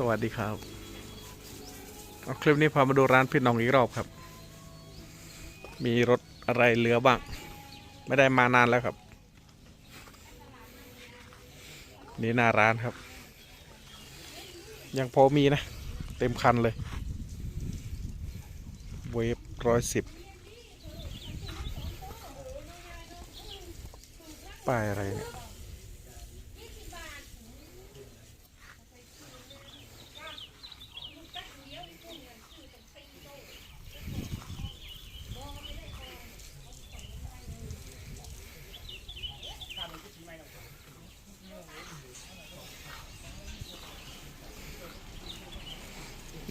สวัสดีครับ เอาคลิปนี้พามาดูร้านพี่น้องอีกรอบครับ มีรถอะไรเหลือบ้าง ไม่ได้มานานแล้วครับ นี่หน้าร้านครับ ยังพอมีนะ เต็มคันเลย เวฟร้อยสิบป้ายอะไรเนี่ย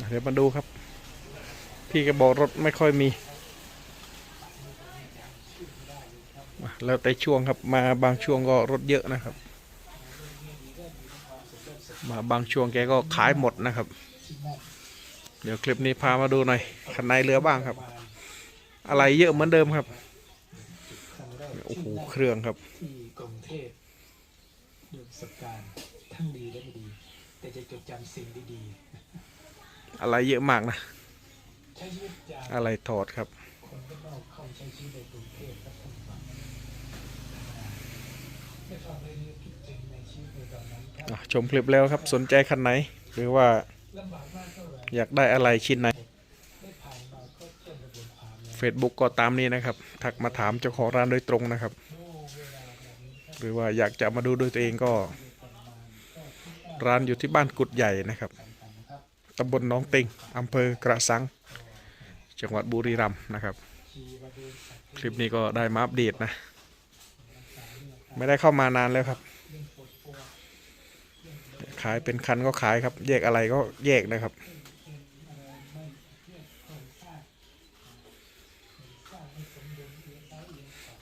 เดี๋ยวมาดูครับ พี่แกบอกรถไม่ค่อยมีแล้วแต่ช่วงครับมาบางช่วงก็รถเยอะนะครับ มาบางช่วงแกก็ขายหมดนะครับ เดี๋ยวคลิปนี้พามาดูหน่อยคันในเรือบ้างครับ อะไรเยอะเหมือนเดิมครับโอ้โหเครื่องครับที่กรุงเทพดูประสบการณ์ทั้งดีและไม่ดี แต่จะจดจำสิ่งดี อะไรเยอะมากนะ อะไรถอดครับ ชมคลิปแล้วครับสนใจคันไหน หรือว่าอยากได้อะไรชิ้นไหนเพื่อนกระบวนความแล้ว Facebook ก็ตามนี้นะครับ ทักมาถามเจ้าของร้านโดยตรงนะครับ หรือว่าอยากจะมาดูด้วยตัวเองก็ ร้านอยู่ที่บ้านกุดใหญ่นะครับ ตำบลหน้องเต็งอำเภอกระสัง จังหวัดบุรีรัมย์นะครับ คลิปนี้ก็ได้มาอัปเดตนะ ไม่ได้เข้ามานานแล้วครับ ขายเป็นคันก็ขายครับ แยกอะไรก็แยกนะครับ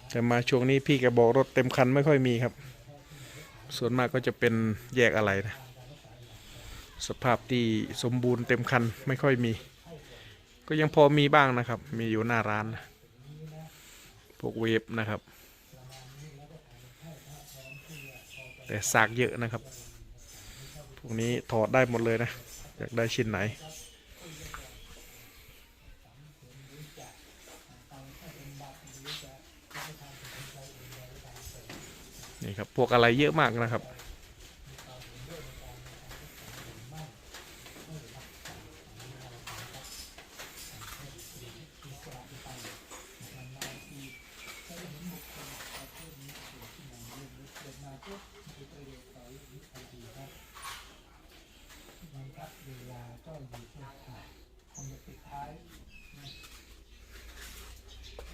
แต่มาช่วงนี้พี่แกบอกรถเต็มคันไม่ค่อยมีครับ ส่วนมากก็จะเป็นแยกอะไรนะ สภาพที่สมบูรณ์เต็มคันไม่ค่อยมี ก็ยังพอมีบ้างนะครับ มีอยู่หน้าร้านนะพวกเวฟนะครับ แต่ซากเยอะนะครับ พวกนี้ถอดได้หมดเลยนะ อยากได้ชิ้นไหนนี่ครับ พวกอะไรเยอะมากนะครับ มันพักเวลาก็ อยู่ที่ถ่ายคงจะปิดท้ายนะ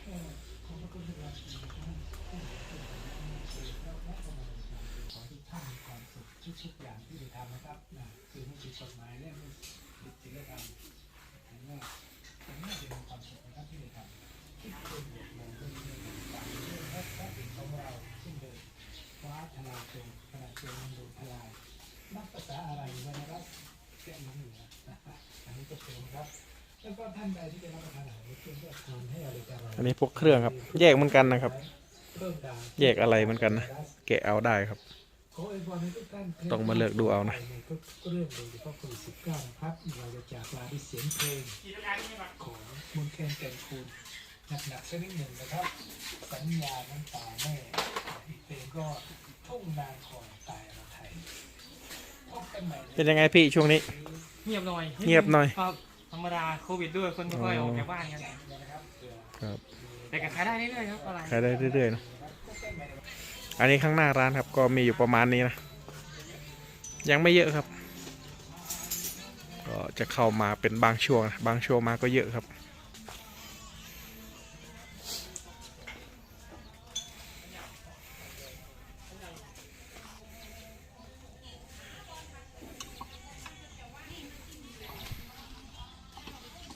เออคงก็เป็นวันที่ขอให้ท่านมีความสุขทุกๆอย่างที่ได้ทำนะครับนะคือไม่ผิดกฎหมายและไม่ผิดศีลธรรมแต่ว่าแต่ว่าจะมีความสุขนะครับที่ได้ทำที่เป็นบทลงเรื่องนี้ต่างเรื่องและพระเอกของเราเช่นเดิมฟ้าทลายโจรขณะโจรมันโดนทลายนักภาษาอะไรวะนะครับแก้ยังอยู่นะ อันนี้ก็เชิญครับ แล้วก็ท่านใดที่จะรับประทานอาหารเชิญก็ทานให้อะไรจะอร่อยอันนี้พวกเครื่องครับ แยกเหมือนกันนะครับ เพิ่มดาวแยกอะไรเหมือนกันนะแกะเอาได้ครับ ขออวยพรให้ทุกท่านต้องมาเลือกดูเอานะ ในทุกเรื่องโดยเฉพาะโควิด19นะครับเราจะจากลาด้วยเสียงเพลงของมนต์แคนแก่นคูณหนักๆสักนิดหนึ่งนะครับ สัญญาน้ำตาแม่อีกเพลงก็ทุ่งนางคอยตายเราไทยพบกันใหม่ใน เป็นยังไงพี่ช่วงนี้ เงียบหน่อยเงียบหน่อย ครับธรรมดาโควิดด้วยคนไม่ค่อยออกจากบ้านกันครับแต่ก็ขายได้เรื่อยๆครับอะไรขายได้เรื่อยๆเนอะอันนี้ข้างหน้าร้านครับ ก็มีอยู่ประมาณนี้นะ ยังไม่เยอะครับ ก็จะเข้ามาเป็นบางช่วงนะบางช่วงมาก็เยอะครับ